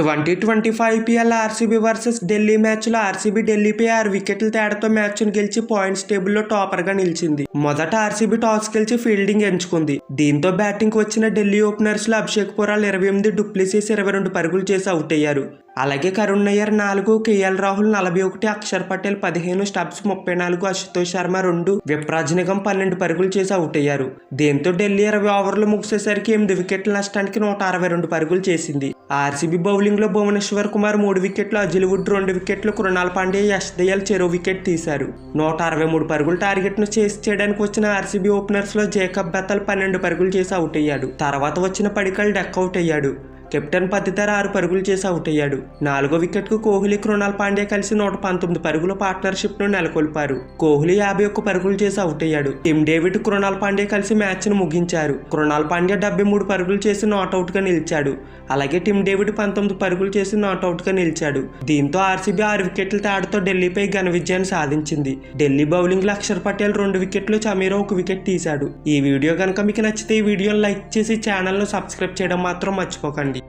Twenty twenty five IPL RCB versus Delhi మ్యాచ్లో RCB ఢిల్లీపై ఆరు వికెట్ల తేడాతో మ్యాచ్ను గెలిచి పాయింట్స్ టేబుల్లో టాపర్గా నిలిచింది. మొదట ఆర్సీబీ టాస్ గెలిచి ఫీల్డింగ్ ఎంచుకుంది. దీంతో బ్యాటింగ్ వచ్చిన ఢిల్లీ ఓపెనర్స్లో అభిషేక్ పురాల్ ఇరవై ఎనిమిది డుప్లిసీస్ ఇరవై రెండు పరుగులు చేసి అవుట్ అయ్యారు. అలాగే కరుణ్ నయ్యర్ నాలుగు కేఎల్ రాహుల్ నలభై ఒకటి అక్షర్ పటేల్ పదిహేను స్టబ్స్ ముప్పై నాలుగు అశుతోష్ శర్మ రెండు విప్రాజ్ నిగమ్ పన్నెండు పరుగులు చేసి అవుట్ అయ్యారు. దీంతో ఢిల్లీ ఇరవై ఓవర్లు ముగిసేసరికి ఎనిమిది వికెట్ల నష్టానికి నూట అరవై రెండు పరుగులు చేసింది. ఆర్సీబీ బౌలింగ్లో భువనేశ్వర్ కుమార్ మూడు వికెట్లు అజిల్వుడ్ రెండు వికెట్లు కృణాల్ పాండే యశ్ దయాల్ చెరో వికెట్ తీశారు. నూట అరవై మూడు పరుగులు టార్గెట్ను చేసి చేయడానికి వచ్చిన ఆర్సీబీ ఓపెనర్స్లో జేకబ్ బెత్తల్ పన్నెండు పరుగులు చేసి అవుట్ అయ్యాడు. తర్వాత వచ్చిన పడికల్ డక్ అవుట్ అయ్యాడు. కెప్టెన్ పత్తితర ఆరు పరుగులు చేసి అవుట్ అయ్యాడు. నాలుగో వికెట్కు కోహ్లీ కృణాల్ పాండే కలిసి నూట పంతొమ్మిది పరుగుల పార్ట్నర్షిప్ను నెలకొల్పారు. కోహ్లీ యాభై ఒక్క పరుగులు చేసి అవుట్ అయ్యాడు. టిమ్ డేవిడ్ కృణాల్ పాండే కలిసి మ్యాచ్ను ముగించారు. కృణాల్ పాండే డెబ్బై మూడు పరుగులు చేసి నాట్అవుట్గా నిలిచాడు. అలాగే టిమ్ డేవిడ్ పంతొమ్మిది పరుగులు చేసి నాట్అవుట్గా నిలిచాడు. దీంతో ఆర్సీబీ ఆరు వికెట్ల తేడాతో ఢిల్లీపై ఘన విజయాన్ని సాధించింది. ఢిల్లీ బౌలింగ్లో అక్షర్ పటేల్ రెండు వికెట్లు చమీరా ఒక వికెట్ తీశాడు. ఈ వీడియో కనుక మీకు నచ్చితే ఈ వీడియోని లైక్ చేసి ఛానల్ను సబ్స్క్రైబ్ చేయడం మాత్రం మర్చిపోకండి.